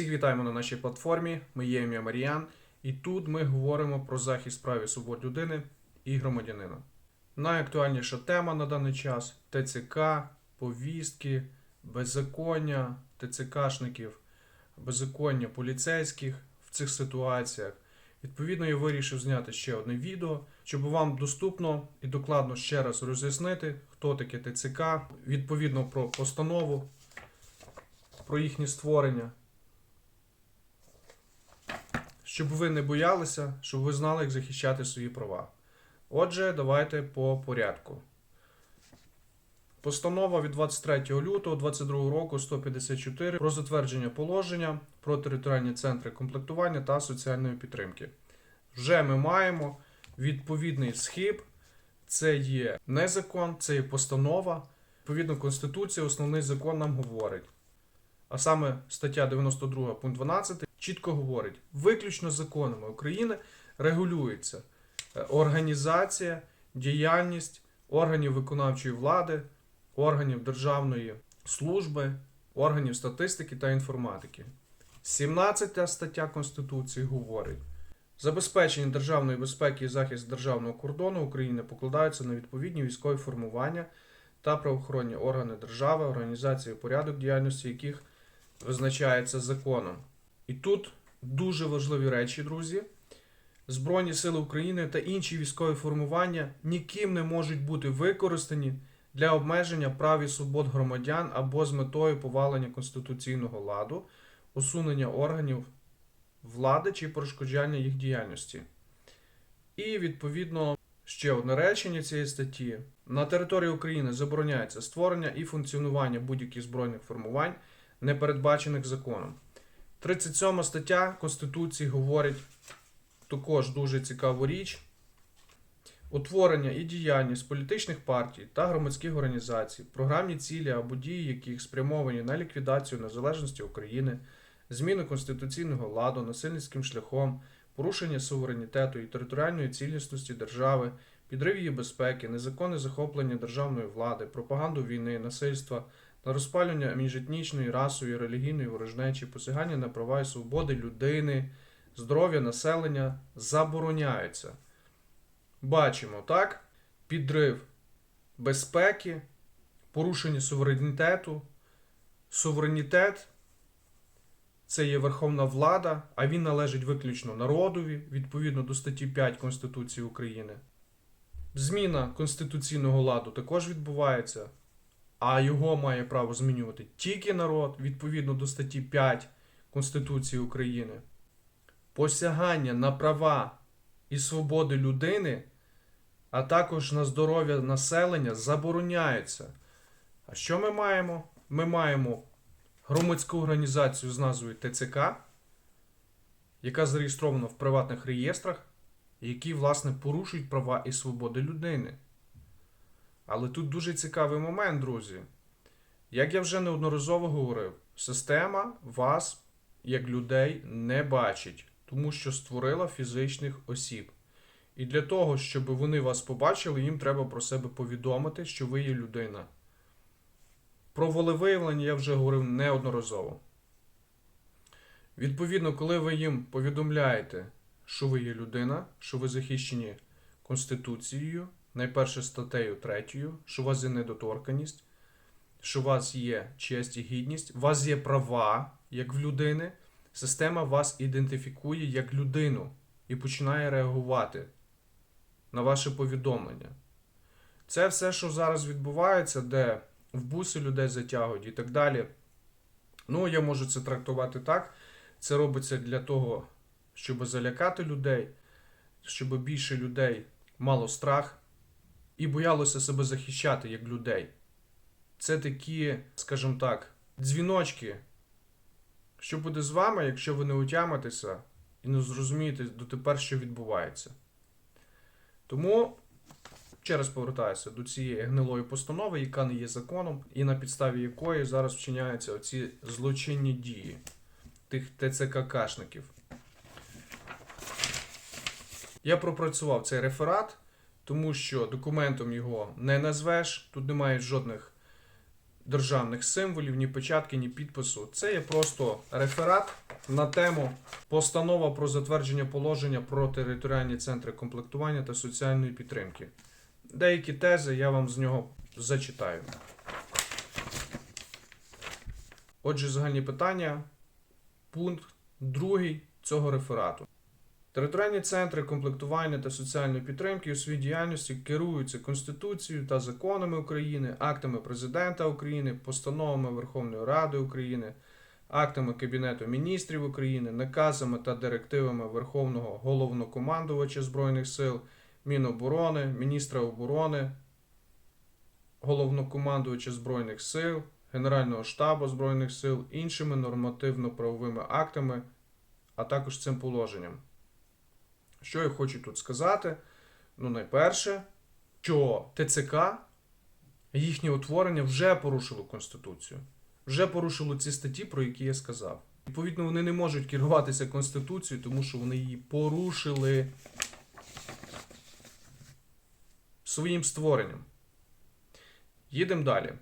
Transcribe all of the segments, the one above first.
Всіх вітаємо на нашій платформі. Моє ім'я Маріян, і тут ми говоримо про захист прав і свобод людини і громадянина. Найактуальніша тема на даний час ТЦК, повістки, беззаконня ТЦКшників, беззаконня поліцейських в цих ситуаціях. Відповідно, я вирішив зняти ще одне відео, щоб вам доступно і докладно ще раз роз'яснити, хто таке ТЦК, відповідно про постанову, про їхнє створення. Щоб ви не боялися, щоб ви знали, як захищати свої права. Отже, давайте по порядку. Постанова від 23 лютого 2022 року 154 про затвердження положення про територіальні центри комплектування та соціальної підтримки. Вже ми маємо відповідний схиб. Це є не закон, це є постанова. Відповідно, Конституція, основний закон нам говорить. А саме стаття 92 пункт 12 чітко говорить: виключно законами України регулюється е, організація, діяльність органів виконавчої влади, органів державної служби, органів статистики та інформатики. 17 стаття Конституції говорить: забезпечення державної безпеки і захист державного кордону України покладаються на відповідні військові формування та правоохоронні органи держави, організації порядок діяльності яких визначається законом. І тут дуже важливі речі, друзі. Збройні сили України та інші військові формування ніким не можуть бути використані для обмеження прав і свобод громадян або з метою повалення конституційного ладу, усунення органів влади чи перешкоджання їх діяльності. І відповідно ще одне речення цієї статті: на території України забороняється створення і функціонування будь-яких збройних формувань, не передбачених законом. 37 стаття Конституції говорить також дуже цікаву річ. Утворення і діяльність політичних партій та громадських організацій, програмні цілі або дії, яких спрямовані на ліквідацію незалежності України, зміну конституційного ладу насильницьким шляхом, порушення суверенітету і територіальної цілісності держави, підрив її безпеки, незаконне захоплення державної влади, пропаганду війни, насильства, на розпалювання міжетнічної, расової, релігійної ворожнечі, посягання на права і свободи людини, здоров'я населення забороняються. Бачимо, так? Підрив безпеки, порушення суверенітету. Суверенітет це є верховна влада, а він належить виключно народові відповідно до статті 5 Конституції України. Зміна конституційного ладу також відбувається, а його має право змінювати тільки народ відповідно до статті 5 Конституції України. Посягання на права і свободи людини, а також на здоров'я населення забороняються. А що ми маємо? Ми маємо громадську організацію з назвою ТЦК, яка зареєстрована в приватних реєстрах, які, власне, порушують права і свободи людини. Але тут дуже цікавий момент, друзі. Як я вже неодноразово говорив, система вас, як людей, не бачить, тому що створила фізичних осіб. І для того, щоб вони вас побачили, їм треба про себе повідомити, що ви є людина. Про волевиявлення я вже говорив неодноразово. Відповідно, коли ви їм повідомляєте, що ви є людина, що ви захищені Конституцією, найперше статтею 3, що у вас є недоторканість, що у вас є честь і гідність, у вас є права як в людини, система вас ідентифікує як людину і починає реагувати на ваше повідомлення. Це все, що зараз відбувається, де в буси людей затягують і так далі. Ну, я можу це трактувати так. Це робиться для того, щоб залякати людей, щоб більше людей мало страх і боялося себе захищати як людей. Це такі, скажімо так, дзвіночки. Що буде з вами, якщо ви не утямитеся і не зрозумієте дотепер, що відбувається? Тому ще раз повертаюся до цієї гнилої постанови, яка не є законом, і на підставі якої зараз вчиняються оці злочинні дії тих ТЦК-кашників. Я пропрацював цей реферат, тому що документом його не назвеш, тут немає жодних державних символів, ні печатки, ні підпису. Це є просто реферат на тему Постанова про затвердження положення про територіальні центри комплектування та соціальної підтримки. Деякі тези я вам з нього зачитаю. Отже, загальні питання. Пункт другий цього реферату. Територіальні центри комплектування та соціальної підтримки у своїй діяльності керуються Конституцією та законами України, актами Президента України, постановами Верховної Ради України, актами Кабінету міністрів України, наказами та директивами Верховного головнокомандувача Збройних сил, Міноборони, міністра оборони, головнокомандувача Збройних сил, Генерального штабу Збройних сил, іншими нормативно-правовими актами, а також цим положенням. Що я хочу тут сказати? Ну, найперше, що ТЦК, їхнє утворення вже порушило Конституцію, вже порушило ці статті, про які я сказав. Відповідно, вони не можуть керуватися Конституцією, тому що вони її порушили своїм створенням. Їдемо далі.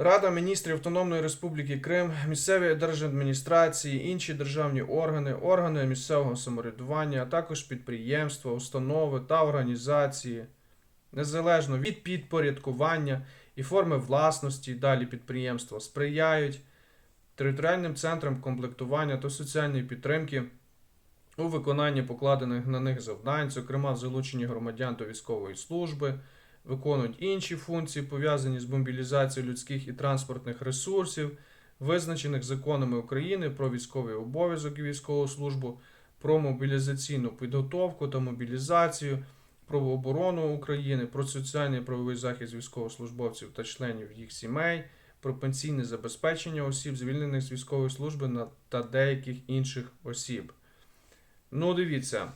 Рада міністрів Автономної Республіки Крим, місцеві держадміністрації, інші державні органи, органи місцевого самоврядування, а також підприємства, установи та організації, незалежно від підпорядкування і форми власності, далі підприємства сприяють територіальним центрам комплектування та соціальної підтримки у виконанні покладених на них завдань, зокрема в залученні громадян до військової служби виконують інші функції, пов'язані з мобілізацією людських і транспортних ресурсів, визначених законами України про військовий обов'язок і військову службу, про мобілізаційну підготовку та мобілізацію, про оборону України, про соціальний і правовий захист військовослужбовців та членів їх сімей, про пенсійне забезпечення осіб, звільнених з військової служби та деяких інших осіб. Ну, дивіться,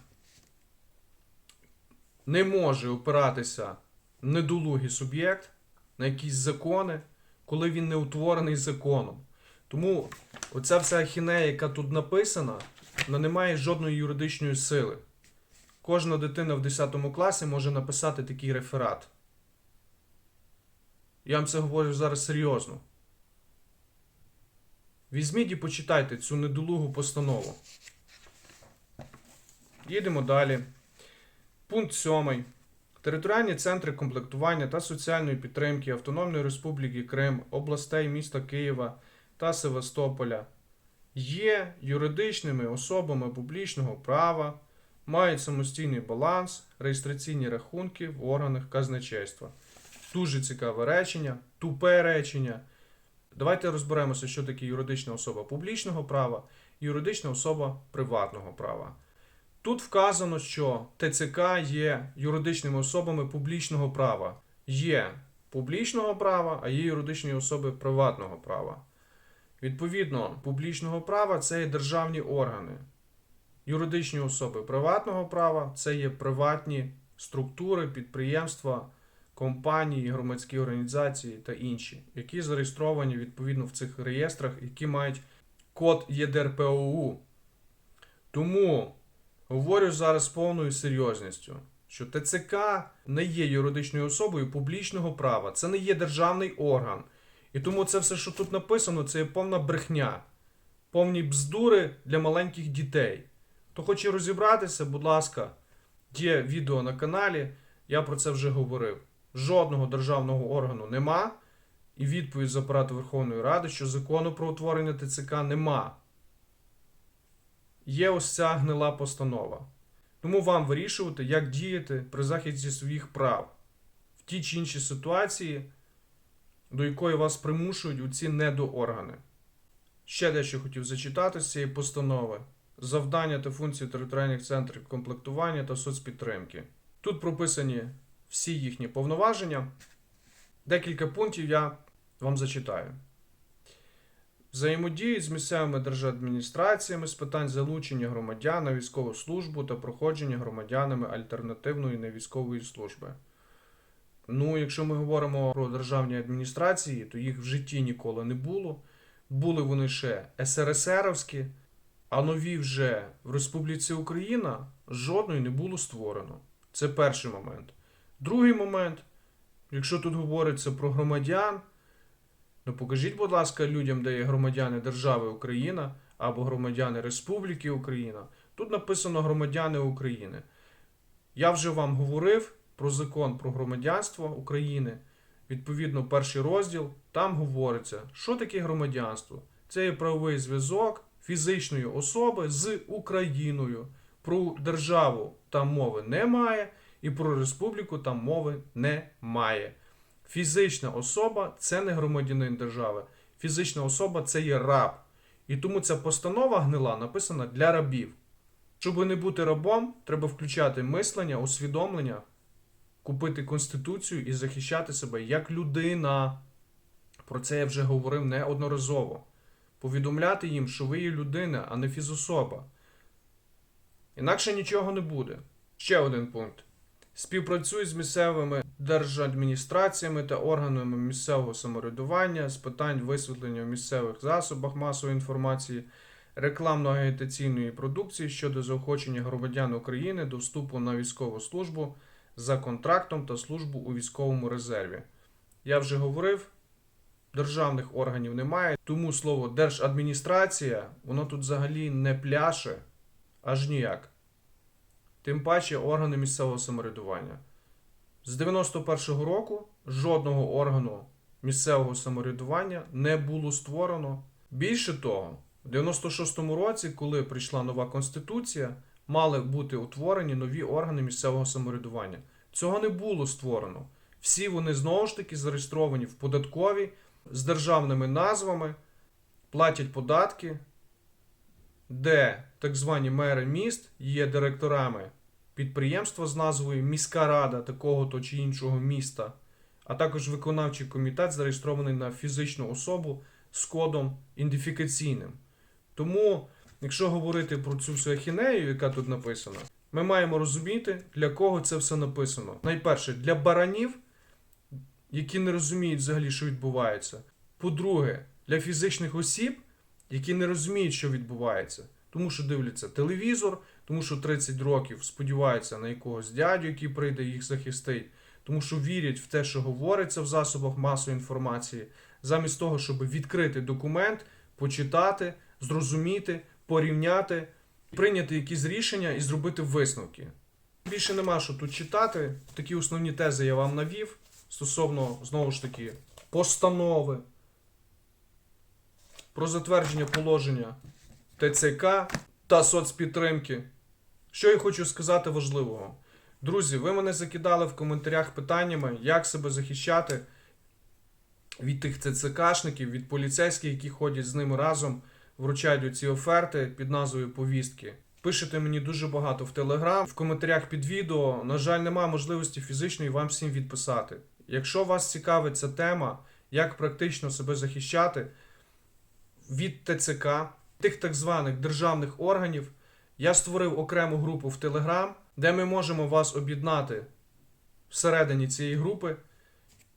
не може опиратися недолугий суб'єкт на якісь закони, коли він не утворений законом. Тому оця вся ахінея, яка тут написана, вона не має жодної юридичної сили. Кожна дитина в 10 класі може написати такий реферат. Я вам це говорю зараз серйозно. Візьміть і почитайте цю недолугу постанову. Їдемо далі. Пункт 7. Територіальні центри комплектування та соціальної підтримки Автономної Республіки Крим, областей міста Києва та Севастополя є юридичними особами публічного права, мають самостійний баланс, реєстраційні рахунки в органах казначейства. Дуже цікаве речення, тупе речення. Давайте розберемося, що таке юридична особа публічного права юридична особа приватного права. Тут вказано, що ТЦК є юридичними особами публічного права. Є публічного права, а є юридичні особи приватного права. Відповідно, публічного права це є державні органи. Юридичні особи приватного права це є приватні структури, підприємства, компанії, громадські організації та інші, які зареєстровані відповідно в цих реєстрах, які мають код ЄДРПОУ. Тому Говорю зараз повною серйозністю, що ТЦК не є юридичною особою публічного права, це не є державний орган. І тому це все, що тут написано, це є повна брехня, повні бздури для маленьких дітей. Хто хоче розібратися, будь ласка, є відео на каналі, я про це вже говорив. Жодного державного органу нема, і відповідь з апарату Верховної Ради, що закону про утворення ТЦК нема є ось ця гнила постанова. Тому вам вирішувати, як діяти при захисті своїх прав в тій чи іншій ситуації, до якої вас примушують у ці недооргани. Ще дещо хотів зачитати з цієї постанови: завдання та функції територіальних центрів комплектування та соцпідтримки. Тут прописані всі їхні повноваження. Декілька пунктів я вам зачитаю. Взаємодіють з місцевими держадміністраціями з питань залучення громадян на військову службу та проходження громадянами альтернативної невійськової служби. Ну, якщо ми говоримо про державні адміністрації, то їх в житті ніколи не було. Були вони ще СРСРовські, а нові вже в Республіці Україна жодної не було створено. Це перший момент. Другий момент, якщо тут говориться про громадян, Ну покажіть, будь ласка, людям, де є громадяни держави Україна, або громадяни Республіки Україна. Тут написано громадяни України. Я вже вам говорив про закон про громадянство України. Відповідно, перший розділ там говориться, що таке громадянство. Це є правовий зв'язок фізичної особи з Україною. Про державу там мови немає, і про республіку там мови немає. Фізична особа це не громадянин держави. Фізична особа це є раб. І тому ця постанова гнила написана для рабів. Щоб не бути рабом, треба включати мислення, усвідомлення, купити конституцію і захищати себе як людина. Про це я вже говорив неодноразово. Повідомляти їм, що ви є людина, а не фізособа. Інакше нічого не буде. Ще один пункт. Співпрацюй з місцевими держадміністраціями та органами місцевого самоврядування з питань висвітлення в місцевих засобах масової інформації, рекламно-агітаційної продукції щодо заохочення громадян України до вступу на військову службу за контрактом та службу у військовому резерві. Я вже говорив, державних органів немає, тому слово держадміністрація, воно тут взагалі не пляше аж ніяк. Тим паче органи місцевого самоврядування. З 91-го року жодного органу місцевого самоврядування не було створено. Більше того, в 96-му році, коли прийшла нова конституція, мали бути утворені нові органи місцевого самоврядування. Цього не було створено. Всі вони знову ж таки зареєстровані в податковій з державними назвами, платять податки, де так звані мери міст є директорами підприємства з назвою Міська рада такого-то чи іншого міста, а також виконавчий комітет зареєстрований на фізичну особу з кодом ідентифікаційним. Тому, якщо говорити про цю всю ахінею, яка тут написана, ми маємо розуміти, для кого це все написано. Найперше, для баранів, які не розуміють взагалі, що відбувається. По-друге, для фізичних осіб, які не розуміють, що відбувається, тому що дивляться телевізор, тому що 30 років сподіваються на якогось дядю, який прийде їх захистить, тому що вірять в те, що говориться в засобах масової інформації, замість того, щоб відкрити документ, почитати, зрозуміти, порівняти, прийняти якісь рішення і зробити висновки. Більше нема що тут читати. Такі основні тези я вам навів стосовно знову ж таки постанови про затвердження положення ТЦК та соцпідтримки. Що я хочу сказати важливого? Друзі, ви мене закидали в коментарях питаннями, як себе захищати від тих ТЦКшників, від поліцейських, які ходять з ними разом, вручають ці оферти під назвою повістки. Пишете мені дуже багато в Телеграм, в коментарях під відео. На жаль, немає можливості фізичної вам всім відписати. Якщо вас цікавить ця тема, як практично себе захищати від ТЦК, тих так званих державних органів, я створив окрему групу в Телеграм, де ми можемо вас об'єднати всередині цієї групи,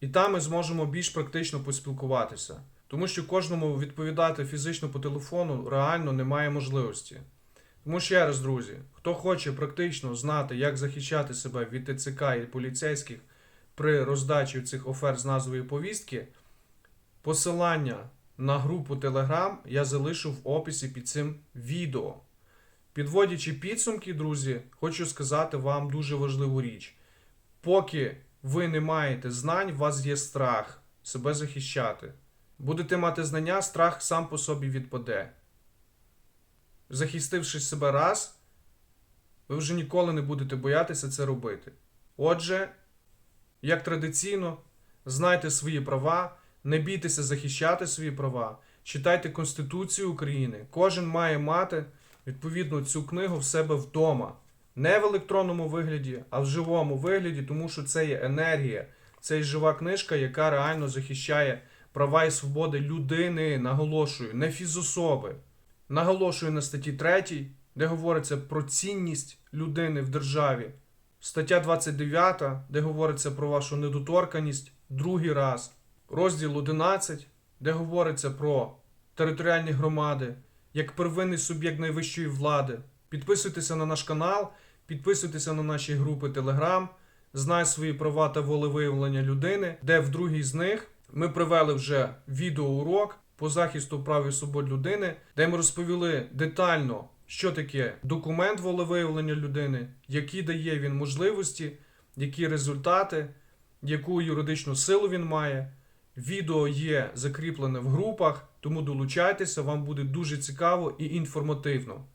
і там ми зможемо більш практично поспілкуватися. Тому що кожному відповідати фізично по телефону реально немає можливості. Тому ще раз, друзі, хто хоче практично знати, як захищати себе від ТЦК і поліцейських при роздачі цих оферт з назвою повістки, посилання на групу Telegram я залишу в описі під цим відео. Підводячи підсумки, друзі, хочу сказати вам дуже важливу річ. Поки ви не маєте знань, у вас є страх себе захищати. Будете мати знання, страх сам по собі відпаде. Захистивши себе раз, ви вже ніколи не будете боятися це робити. Отже, як традиційно, знайте свої права, не бійтеся захищати свої права, читайте Конституцію України. Кожен має мати відповідно цю книгу в себе вдома. Не в електронному вигляді, а в живому вигляді, тому що це є енергія, це є жива книжка, яка реально захищає права і свободи людини, наголошую, не фізособи. Наголошую на статті 3, де говориться про цінність людини в державі. Стаття 29, де говориться про вашу недоторканість, другий раз. Розділ 11, де говориться про територіальні громади як первинний суб'єкт найвищої влади. Підписуйтеся на наш канал, підписуйтеся на наші групи Telegram, знай свої права та волевиявлення людини, де в другій з них ми привели вже відеоурок по захисту прав і свобод людини, де ми розповіли детально, що таке документ волевиявлення людини, які дає він можливості, які результати, яку юридичну силу він має. Відео є закріплене в групах, тому долучайтеся, вам буде дуже цікаво і інформативно.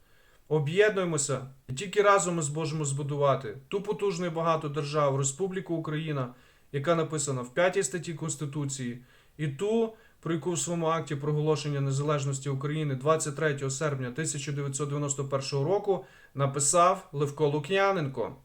Об'єднуємося, і тільки разом ми зможемо збудувати ту потужну і багату державу Республіку Україна, яка написана в 5 статті Конституції, і ту, про яку в своєму акті проголошення незалежності України 23 серпня 1991 року написав Левко Лук'яненко.